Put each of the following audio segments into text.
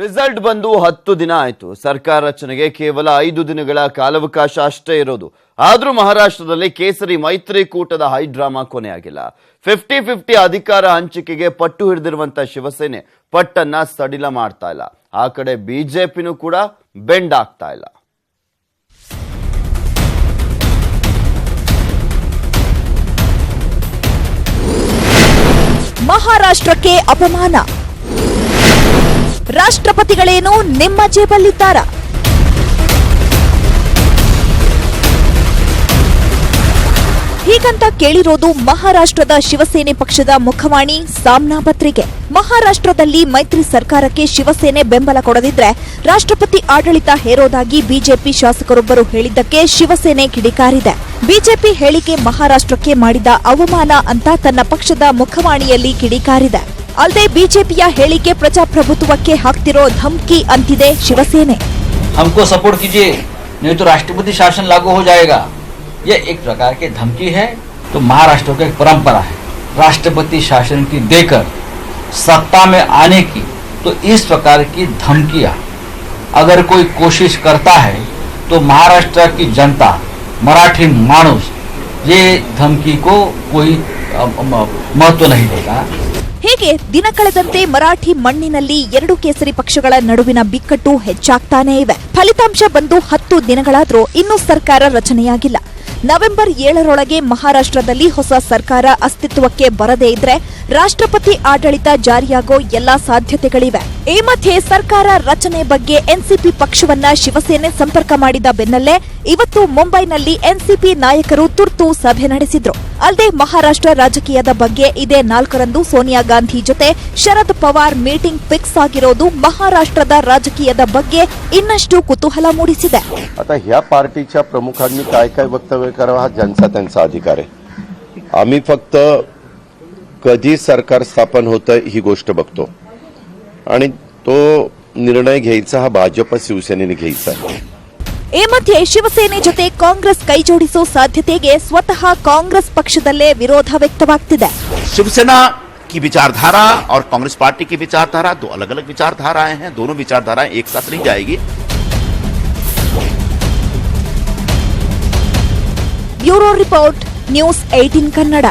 Result ಬಂದು ಹತ್ತು ದಿನ ಆಯಿತು. ಸರ್ಕಾರ ರಚನೆಗೆ ಕೇವಲ ಐದು ದಿನಗಳ ಕಾಲಾವಕಾಶ ಅಷ್ಟೇ ಇರೋದು. ಆದರೂ ಮಹಾರಾಷ್ಟ್ರದಲ್ಲಿ ಕೇಸರಿ ಮೈತ್ರಿಕೂಟದ ಹೈಡ್ರಾಮಾ ಕೊನೆಯಾಗಿಲ್ಲ. ಫಿಫ್ಟಿ ಫಿಫ್ಟಿ ಅಧಿಕಾರ ಹಂಚಿಕೆಗೆ ಪಟ್ಟು ಹಿಡಿದಿರುವಂತ ಶಿವಸೇನೆ ಪಟ್ಟನ್ನ ಸಡಿಲ ಮಾಡ್ತಾ ಇಲ್ಲ. ಆ ಕಡೆ ಬಿಜೆಪಿನೂ ಕೂಡ ಬೆಂಡ್ ಆಗ್ತಾ ಇಲ್ಲ. ಮಹಾರಾಷ್ಟ್ರಕ್ಕೆ ಅಪಮಾನ. ರಾಷ್ಟ್ರಪತಿಗಳೇನು ನಿಮ್ಮ ಜೇಬಲ್ಲಿದ್ದಾರ? ಹೀಗಂತ ಕೇಳಿರೋದು ಮಹಾರಾಷ್ಟ್ರದ ಶಿವಸೇನೆ ಪಕ್ಷದ ಮುಖವಾಣಿ ಸಾಮ್ನಾ ಪತ್ರಿಕೆ. ಮಹಾರಾಷ್ಟ್ರದಲ್ಲಿ ಮೈತ್ರಿ ಸರ್ಕಾರಕ್ಕೆ ಶಿವಸೇನೆ ಬೆಂಬಲ ಕೊಡದಿದ್ರೆ ರಾಷ್ಟ್ರಪತಿ ಆಡಳಿತ ಹೇರೋದಾಗಿ ಬಿಜೆಪಿ ಶಾಸಕರೊಬ್ಬರು ಹೇಳಿದ್ದಕ್ಕೆ ಶಿವಸೇನೆ ಕಿಡಿಕಾರಿದೆ. ಬಿಜೆಪಿ ಹೇಳಿಕೆ ಮಹಾರಾಷ್ಟ್ರಕ್ಕೆ ಮಾಡಿದ ಅವಮಾನ ಅಂತ ತನ್ನ ಪಕ್ಷದ ಮುಖವಾಣಿಯಲ್ಲಿ ಕಿಡಿಕಾರಿದೆ. ಅಲ್ಲದೆ ಬಿಜೆಪಿಯ ಹೇಳಿಕೆ ಪ್ರಜಾಪ್ರಭುತ್ವಕ್ಕೆ ಹಾಕ್ತಿರೋ ಧಮ್ಕಿ ಅಂತಿದೆ ಶಿವಸೇನೆ हमको सपोर्ट कीजिए नहीं तो राष्ट्रपति शासन लागू हो जाएगा ये एक प्रकार की धमकी है तो महाराष्ट्र की एक परंपरा है राष्ट्रपति शासन की देकर सत्ता में आने की तो इस प्रकार की धमकियां अगर कोई कोशिश करता है तो महाराष्ट्र की जनता मराठी मानुस ये धमकी को कोई अ, म- महत्व नहीं देगा ಹೀಗೆ ದಿನ ಕಳೆದಂತೆ ಮರಾಠಿ ಮಣ್ಣಿನಲ್ಲಿ ಎರಡು ಕೇಸರಿ ಪಕ್ಷಗಳ ನಡುವಿನ ಬಿಕ್ಕಟ್ಟು ಹೆಚ್ಚಾಗ್ತಾನೇ ಇವೆ. ಫಲಿತಾಂಶ ಬಂದು ಹತ್ತು ದಿನಗಳಾದರೂ ಇನ್ನೂ ಸರ್ಕಾರ ರಚನೆಯಾಗಿಲ್ಲ. ನವೆಂಬರ್ ಏಳರೊಳಗೆ ಮಹಾರಾಷ್ಟ್ರದಲ್ಲಿ ಹೊಸ ಸರ್ಕಾರ ಅಸ್ತಿತ್ವಕ್ಕೆ ಬರದೇ ಇದ್ರೆ ರಾಷ್ಟ್ರಪತಿ ಆಡಳಿತ ಜಾರಿಯಾಗೋ ಎಲ್ಲಾ ಸಾಧ್ಯತೆಗಳಿವೆ ಈ ಮಧ್ಯೆ ಸರ್ಕಾರ ರಚನೆ ಬಗ್ಗೆ ಎನ್ಸಿಪಿ ಪಕ್ಷವನ್ನ ಶಿವಸೇನೆ ಸಂಪರ್ಕ ಮಾಡಿದ ಬೆನ್ನಲ್ಲೇ ಇವತ್ತು ಮುಂಬೈನಲ್ಲಿ ಎನ್ಸಿಪಿ ನಾಯಕರು ತುರ್ತು ಸಭೆ ನಡೆಸಿದ್ರು ಅಲ್ಲದೆ ಮಹಾರಾಷ್ಟ್ರ ರಾಜಕೀಯದ ಬಗ್ಗೆ ಇದೇ ನಾಲ್ಕರಂದು ಸೋನಿಯಾ ಗಾಂಧಿ ಜೊತೆ ಶರದ್ ಪವಾರ್ ಮೀಟಿಂಗ್ ಫಿಕ್ಸ್ ಆಗಿರೋದು ಮಹಾರಾಷ್ಟ್ರದ ರಾಜಕೀಯದ ಬಗ್ಗೆ ಇನ್ನಷ್ಟು ಕುತೂಹಲ ಮೂಡಿಸಿದೆ आता ह्या पार्टीच्या प्रमुखांनी काय काय वक्तव्य करावं हा ज्यांचा त्यांचा अधिकार आहे आम्ही फक्त कधी सरकार स्थापन होतं ही गोष्ट बघतो आणि तो निर्णय घ्यायचा हा भाजप शिवसेनेने घ्यायचा आहे ಈ ಮಧ್ಯೆ ಶಿವಸೇನೆ ಜೊತೆ ಕಾಂಗ್ರೆಸ್ ಕೈಜೋಡಿಸೋ ಸಾಧ್ಯತೆಗೆ ಸ್ವತಃ ಕಾಂಗ್ರೆಸ್ ಪಕ್ಷದಲ್ಲೇ ವಿರೋಧ ವ್ಯಕ್ತವಾಗ್ತಿದೆ शिवसेना की विचारधारा और कांग्रेस पार्टी की विचारधारा दो अलग अलग विचारधाराएं हैं दोनों विचारधाराएं एक साथ नहीं जाएगी bureau report news eighteen Kannada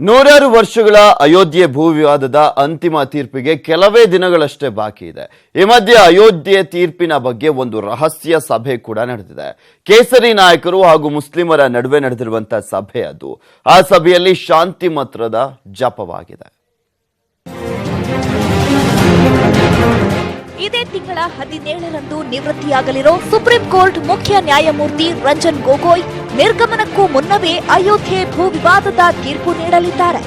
ನೂರಾರು ವರ್ಷಗಳ ಅಯೋಧ್ಯೆ ಭೂ ವಿವಾದದ ಅಂತಿಮ ತೀರ್ಪಿಗೆ ಕೆಲವೇ ದಿನಗಳಷ್ಟೇ ಬಾಕಿ ಇದೆ. ಈ ಮಧ್ಯೆ ಅಯೋಧ್ಯೆ ತೀರ್ಪಿನ ಬಗ್ಗೆ ಒಂದು ರಹಸ್ಯ ಸಭೆ ಕೂಡ ನಡೆದಿದೆ. ಕೇಸರಿ ನಾಯಕರು ಹಾಗೂ ಮುಸ್ಲಿಮರ ನಡುವೆ ನಡೆದಿರುವಂತಹ ಸಭೆ ಅದು. ಆ ಸಭೆಯಲ್ಲಿ ಶಾಂತಿ ಮಂತ್ರದ ಜಪವಾಗಿದೆ. ಇದೇ ತಿಂಗಳ ಹದಿನೇಳರಂದು ನಿವೃತ್ತಿಯಾಗಲಿರೋ ಸುಪ್ರೀಂ ಕೋರ್ಟ್ ಮುಖ್ಯ ನ್ಯಾಯಮೂರ್ತಿ ರಂಜನ್ ಗೊಗೊಯ್ ನಿರ್ಗಮನಕ್ಕೂ ಮುನ್ನವೇ ಅಯೋಧ್ಯೆ ಭೂ ವಿವಾದದ ತೀರ್ಪು ನೀಡಲಿದ್ದಾರೆ.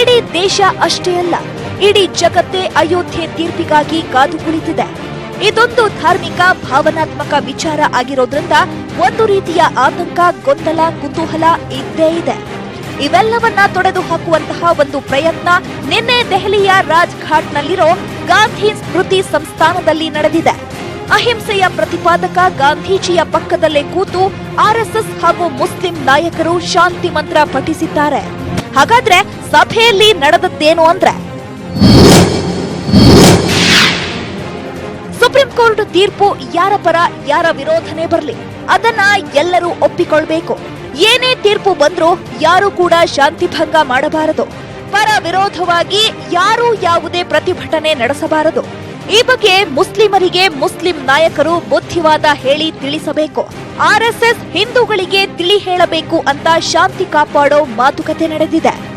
ಇಡೀ ದೇಶ ಅಷ್ಟೇ ಅಲ್ಲ, ಇಡೀ ಜಗತ್ತೇ ಅಯೋಧ್ಯೆ ತೀರ್ಪಿಗಾಗಿ ಕಾದು ಕುಳಿತಿದೆ. ಇದೊಂದು ಧಾರ್ಮಿಕ, ಭಾವನಾತ್ಮಕ ವಿಚಾರ ಆಗಿರೋದ್ರಿಂದ ಒಂದು ರೀತಿಯ ಆತಂಕ, ಗೊಂದಲ, ಕುತೂಹಲ ಇದ್ದೇ ಇದೆ. ಇವೆಲ್ಲವನ್ನ ತೊಡೆದು ಹಾಕುವಂತಹ ಒಂದು ಪ್ರಯತ್ನ ನಿನ್ನೆ ದೆಹಲಿಯ ರಾಜ್ ಘಾಟ್ನಲ್ಲಿರೋ ಗಾಂಧಿ ಸ್ಮೃತಿ ಸಂಸ್ಥಾನದಲ್ಲಿ ನಡೆದಿದೆ. ಅಹಿಂಸೆಯ ಪ್ರತಿಪಾದಕ ಗಾಂಧೀಜಿಯ ಪಕ್ಕದಲ್ಲೇ ಕೂತು ಆರ್ಎಸ್ಎಸ್ ಹಾಗೂ ಮುಸ್ಲಿಂ ನಾಯಕರು ಶಾಂತಿ ಮಂತ್ರ ಪಠಿಸಿದ್ದಾರೆ. ಹಾಗಾದ್ರೆ ಸಭೆಯಲ್ಲಿ ನಡೆದದ್ದೇನು ಅಂದ್ರೆ? ಸುಪ್ರೀಂ ಕೋರ್ಟ್ ತೀರ್ಪು ಯಾರ ಪರ ಯಾರ ವಿರೋಧನೆ ಬರಲಿ, ಅದನ್ನ ಎಲ್ಲರೂ ಒಪ್ಪಿಕೊಳ್ಬೇಕು. ಏನೇ ತೀರ್ಪು ಬಂದ್ರೂ ಯಾರು ಕೂಡ ಶಾಂತಿ ಭಂಗ ಮಾಡಬಾರದು. ಪರ ವಿರೋಧವಾಗಿ ಯಾರೂ ಯಾವುದೇ ಪ್ರತಿಭಟನೆ ನಡೆಸಬಾರದು. ಈ ಬಗ್ಗೆ ಮುಸ್ಲಿಮರಿಗೆ ಮುಸ್ಲಿಂ ನಾಯಕರು ಬುದ್ಧಿವಾದ ಹೇಳಿ ತಿಳಿಸಬೇಕು. ಆರ್ಎಸ್ಎಸ್ ಹಿಂದೂಗಳಿಗೆ ತಿಳಿ ಹೇಳಬೇಕು ಅಂತ ಶಾಂತಿ ಕಾಪಾಡೋ ಮಾತುಕತೆ ನಡೆದಿದೆ.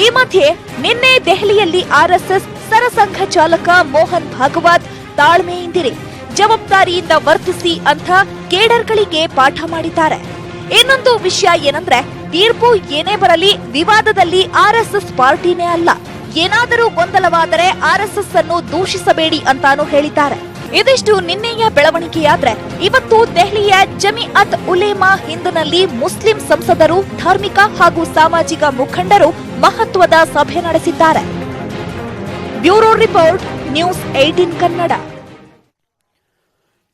ಈ ಮಧ್ಯೆ ನಿನ್ನೆ ದೆಹಲಿಯಲ್ಲಿ ಆರ್ಎಸ್ಎಸ್ ಸರಸಂಘ ಚಾಲಕ ಮೋಹನ್ ಭಾಗವತ್ ತಾಳ್ಮೆಯಿಂದಿರಿ, ಜವಾಬ್ದಾರಿಯಿಂದ ವರ್ತಿಸಿ ಅಂತ ಕೇಡರ್ಗಳಿಗೆ ಪಾಠ ಮಾಡಿದ್ದಾರೆ. ಇನ್ನೊಂದು ವಿಷಯ ಏನಂದ್ರೆ, ತೀರ್ಪು ಏನೇ ಬರಲಿ, ವಿವಾದದಲ್ಲಿ ಆರ್ಎಸ್ಎಸ್ ಪಾರ್ಟಿನೇ ಅಲ್ಲ. ಏನಾದರೂ ಗೊಂದಲವಾದರೆ ಆರ್ಎಸ್ಎಸ್ ಅನ್ನು ದೂಷಿಸಬೇಡಿ ಅಂತಾನು ಹೇಳಿದ್ದಾರೆ. ಇದಿಷ್ಟು ನಿನ್ನೆಯ ಬೆಳವಣಿಗೆಯಾದ್ರೆ, ಇವತ್ತು ದೆಹಲಿಯ ಜಮಿಅತ್ ಉಲೇಮಾ ಹಿಂದ್ನಲ್ಲಿ ಮುಸ್ಲಿಂ ಸಂಸದರು, ಧಾರ್ಮಿಕ ಹಾಗೂ ಸಾಮಾಜಿಕ ಮುಖಂಡರು ಮಹತ್ವದ ಸಭೆ ನಡೆಸಿದ್ದಾರೆ. Bureau report, news eighteen Kannada.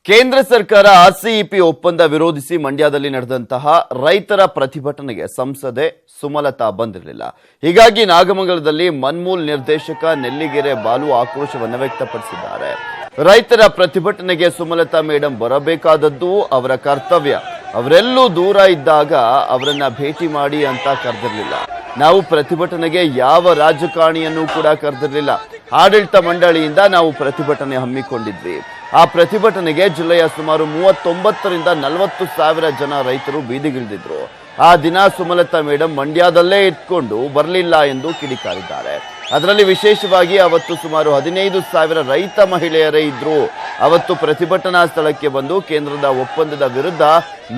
ಕೇಂದ್ರ ಸರ್ಕಾರ ಆರ್ಸಿಇಪಿ ಒಪ್ಪಂದ ವಿರೋಧಿಸಿ ಮಂಡ್ಯದಲ್ಲಿ ನಡೆದಂತಹ ರೈತರ ಪ್ರತಿಭಟನೆಗೆ ಸಂಸದೆ ಸುಮಲತಾ ಬಂದಿರಲಿಲ್ಲ. ಹೀಗಾಗಿ ನಾಗಮಂಗಲದಲ್ಲಿ ಮನ್ಮೂಲ್ ನಿರ್ದೇಶಕ ನೆಲ್ಲಿಗೆರೆ ಬಾಲು ಆಕ್ರೋಶವನ್ನು ವ್ಯಕ್ತಪಡಿಸಿದ್ದಾರೆ. ರೈತರ ಪ್ರತಿಭಟನೆಗೆ ಸುಮಲತಾ ಮೇಡಂ ಬರಬೇಕಾದದ್ದು ಅವರ ಕರ್ತವ್ಯ. ಅವರೆಲ್ಲೂ ದೂರ ಇದ್ದಾಗ ಅವರನ್ನ ಭೇಟಿ ಮಾಡಿ ಅಂತ ಕರೆದಿರಲಿಲ್ಲ. ನಾವು ಪ್ರತಿಭಟನೆಗೆ ಯಾವ ರಾಜಕಾರಣಿಯನ್ನು ಕೂಡ ಕರೆದಿರಲಿಲ್ಲ. ಆಡಳಿತ ಮಂಡಳಿಯಿಂದ ನಾವು ಪ್ರತಿಭಟನೆ ಹಮ್ಮಿಕೊಂಡಿದ್ವಿ. ಆ ಪ್ರತಿಭಟನೆಗೆ ಜಿಲ್ಲೆಯ ಸುಮಾರು ಮೂವತ್ತೊಂಬತ್ತರಿಂದ ನಲವತ್ತು ಸಾವಿರ ಜನ ರೈತರು ಬೀದಿಗಿಳಿದಿದ್ರು. ಆ ದಿನ ಸುಮಲತಾ ಮೇಡಮ್ ಮಂಡ್ಯದಲ್ಲೇ ಇಟ್ಕೊಂಡು ಬರಲಿಲ್ಲ ಎಂದು ಕಿಡಿಕಾರಿದ್ದಾರೆ. ಅದರಲ್ಲಿ ವಿಶೇಷವಾಗಿ ಅವತ್ತು ಸುಮಾರು ಹದಿನೈದು ಸಾವಿರ ರೈತ ಮಹಿಳೆಯರೇ ಇದ್ರು. ಅವತ್ತು ಪ್ರತಿಭಟನಾ ಸ್ಥಳಕ್ಕೆ ಬಂದು ಕೇಂದ್ರದ ಒಪ್ಪಂದದ ವಿರುದ್ಧ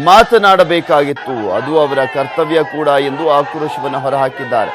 ಮಾತನಾಡಬೇಕಾಗಿತ್ತು. ಅದು ಅವರ ಕರ್ತವ್ಯ ಕೂಡ ಎಂದು ಆಕ್ರೋಶವನ್ನು ಹೊರಹಾಕಿದ್ದಾರೆ.